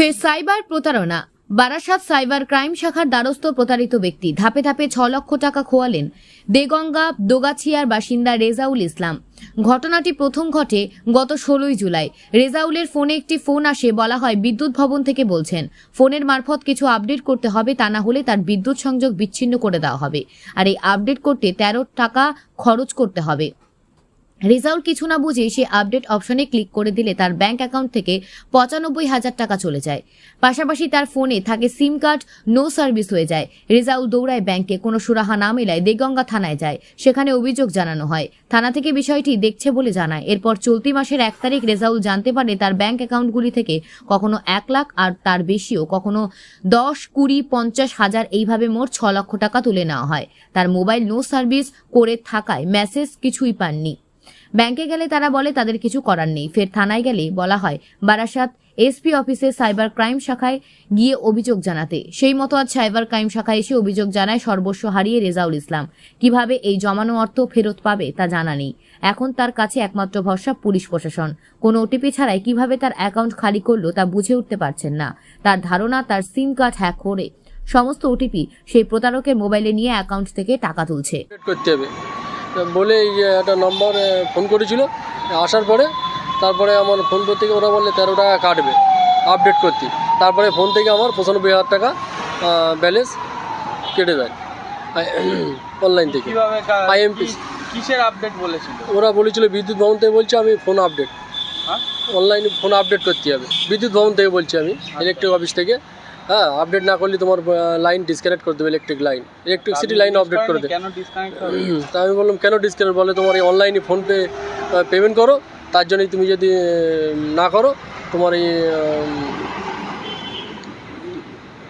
ফের সাইবার প্রতারণা। Barasat cyber crime শাখার দ্বারস্থ প্রতারিত ব্যক্তি ধাপে ধাপে ছ লক্ষ টাকা খোয়ালেন দেগঙ্গা, দোগাছিয়ার বাসিন্দা রেজাউল ইসলাম। ঘটনাটি প্রথম ঘটে গত ষোলোই জুলাই। রেজাউলের ফোনে একটি ফোন আসে, বলা হয় বিদ্যুৎ ভবন থেকে বলছেন, ফোনের মারফত কিছু আপডেট করতে হবে, তা না হলে তার বিদ্যুৎ সংযোগ বিচ্ছিন্ন করে দেওয়া হবে। আর এই আপডেট করতে তেরো টাকা খরচ করতে হবে। রেজাউল কিছু না বুঝে সে আপডেট অপশনে ক্লিক করে দিলে তার ব্যাংক অ্যাকাউন্ট থেকে পঁচানব্বই হাজার টাকা চলে যায়। পাশাপাশি তার ফোনে থাকে সিম কার্ড, নো সার্ভিস হয়ে যায়। রেজাউল দৌড়ায় ব্যাংকে, কোনো সুরাহা না মেলায় দেগঙ্গা থানায় যায়। সেখানে অভিযোগ জানানো হয়। থানা থেকে বিষয়টি দেখছে বলে জানায়। এরপর চলতি মাসের এক তারিখ রেজাউল জানতে পারে তার ব্যাংক অ্যাকাউন্টগুলি থেকে কখনো এক লাখ আর তার বেশিও কখনো দশ, কুড়ি, পঞ্চাশ হাজার এইভাবে মোট ছ লক্ষ টাকা তুলে নেওয়া হয়। তার মোবাইল নো সার্ভিস করে থাকায় মেসেজ কিছুই পাননি। ব্যাংকে গেলে তারা বলে তাদের কিছু করার নেই। ফের থানায় গেলে বলা হয়, বারাসাত এসপি অফিসে সাইবার ক্রাইম শাখায় গিয়ে অভিযোগ জানাতে। সেই মতো আজ সাইবার ক্রাইম শাখায় এসে অভিযোগ জানায় সর্বস্ব হারিয়ে রেজাউল ইসলাম। কীভাবে এই জমানো অর্থ ফেরত পাবে তা জানা নেই। এখন তার কাছে একমাত্র ভরসা পুলিশ প্রশাসন। কোনো ওটিপি ছাড়াই কীভাবে তার অ্যাকাউন্ট খালি করল তা বুঝে উঠতে পারছেন না। তার ধারণা তার সিম কার্ড হ্যাক করে। সমস্ত ওটিপি সেই প্রতারকের মোবাইলে নিয়ে অ্যাকাউন্ট থেকে টাকা তুলছে। বলে এই একটা নম্বর ফোন করেছিল। আসার পরে তারপরে আমার ফোন করতে গিয়ে ওরা বললে তেরো টাকা কাটবে আপডেট করতে। তারপরে ফোন থেকে আমার পঁচানব্বই হাজার টাকা ব্যালেন্স কেটে দেয়। অনলাইন থেকে। IMP কিসের আপডেট বলেছিল? ওরা বলেছিল বিদ্যুৎ ভবন থেকে বলছে আমি ফোন আপডেট? অনলাইনে ফোন আপডেট করতে হবে। বিদ্যুৎ ভবন থেকে বলছি আমি ইলেকট্রিক অফিস থেকে। হ্যাঁ আপডেট না করলে তোমার লাইন ডিসকানেক্ট করে দেবে electric line electricity line update করে দেবে ডিসকানেক্ট তা আমি বললাম কেন ডিসকাউন্ট বলে তোমার এই অনলাইনে ফোনপে পেমেন্ট করো তার জন্যই তুমি যদি না করো তোমার এই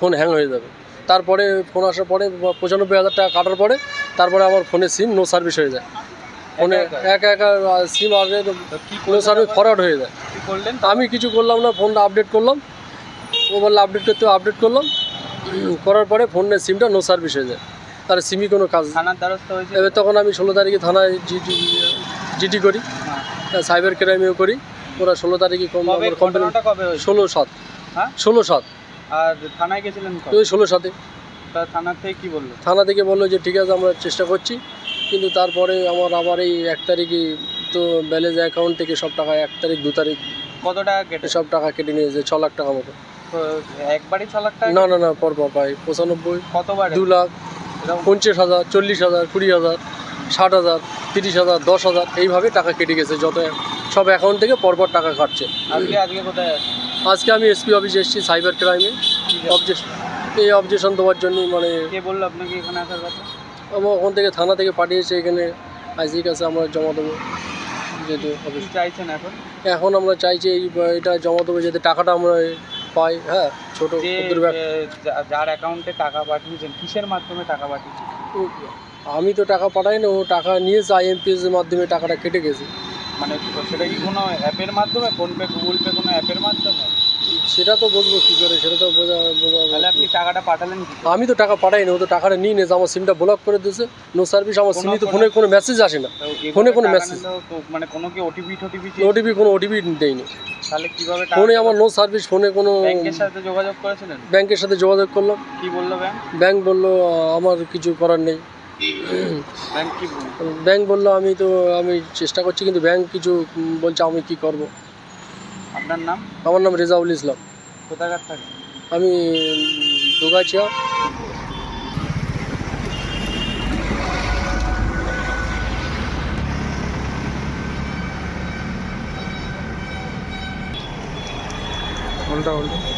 ফোন হ্যাং হয়ে যাবে। তারপরে ফোন আসার পরে পঁচানব্বই হাজার টাকা কাটার পরে তারপরে আমার ফোনের সিম নো সার্ভিস হয়ে যায়। ফোনে একা একা? সিম আসলে নো সার্ভিস ফরওয়ার্ড হয়ে যায়। তা আমি কিছু করলাম না ফোনটা আপডেট করলাম। ও বলল আপডেট করতে আপডেট করলাম। করার পরে ফোনের সিমটা নো সার্ভিস হয়ে যায়। আর সিমই কোনো কাজ থানার দ্বারস্থ হয়েছে? এবার তখন আমি ষোলো তারিখে থানায় জিডি জিডি করি। হ্যাঁ। সাইবার ক্রাইমেও করি। ওরা ষোলো তারিখে কমপ্লেন ঘটনাটা কবে হয়েছে? ষোলো সাত। হ্যাঁ? ষোলো সাত। আর থানায় গেছিলেন ওই ষোলো সাতে। তা থানার থেকে কি বলল? থানা থেকে বলল যে ঠিক আছে আমরা চেষ্টা করছি। কিন্তু তারপরে আমার আবার এই এক তারিখে তো ব্যালেন্স অ্যাকাউন্ট থেকে সব টাকা এক তারিখ দু তারিখ কত টাকা কেটে? সব টাকা কেটে নিয়েছে ছ লাখ টাকা মতো। একবারই ছ লাখ টাকা না না না পর পর পাই পঁচানব্বই কতবার? দু লাখ পঞ্চাশ হাজার চল্লিশ হাজার কুড়ি হাজার ষাট হাজার তিরিশ হাজার দশ হাজার এইভাবে টাকা কেটে গেছে যত সব অ্যাকাউন্ট থেকে পরপর টাকা কাটছে। আজকে আজকে কোথায় আজকে আমি এসপি অফিসে এসেছি সাইবার ক্রাইমে অবজেকশন এই অবজেকশন দেওয়ার জন্য মানে কে বলল আপনাকে এখানে আসার কথা? আমার ওখান থেকে থানা থেকে পাঠিয়েছে এখানে আইসির কাছে আমরা জমা দেবো। যেহেতু অফিস চাইছেন এখন? এখন আমরা চাইছি এই এটা জমা দেবো যাতে টাকাটা আমরা পাই হ্যাঁ ছোটো ক্ষুদ্র যার অ্যাকাউন্টে টাকা পাঠিয়েছেন কিসের মাধ্যমে টাকা পাঠিয়েছেন? আমি তো টাকা পাঠাই না ও টাকা নিয়েছে আইএমপিএস এর মাধ্যমে টাকাটা কেটে গেছে। মানে সেটা কি কোনো অ্যাপের মাধ্যমে? ফোনপে গুগল পে কোনো অ্যাপের মাধ্যমে? সেটা তো বুঝব কী করে সেটা তো বোঝা বোঝা- তাহলে আপনি টাকাটা পাঠালেন কি আমি তো টাকা পাঠাই না ও তো টাকাটা নিয়ে নিয়েছে আমার সিমটা ব্লক করে দিয়েছে। নো সার্ভিস আমার সিমে তো ফোনে কোনো মেসেজ আসে না। ফোনে কোনো মেসেজ মানে কোনো কি ওটিপি টোটিপি ওটিপি কোনো ওটিপি দেয়নি। তাহলে কীভাবে ফোনে আমার নো সার্ভিস ফোনে কোনো ব্যাংকের সাথে যোগাযোগ করেছিলেন? ব্যাংকের সাথে যোগাযোগ করলাম। কি বলল ব্যাংক? ব্যাংক বলল আমার কিছু করার নেই। ব্যাংক কি? ব্যাংক বলল আমি তো আমি চেষ্টা করছি কিন্তু ব্যাংক কিছু বলছে আমি কি করব? আপনার নাম? আমার নাম রেজাউল ইসলাম। কোথাকার থাকে আমি দুগাছিয়া। উল্টা উল্টো।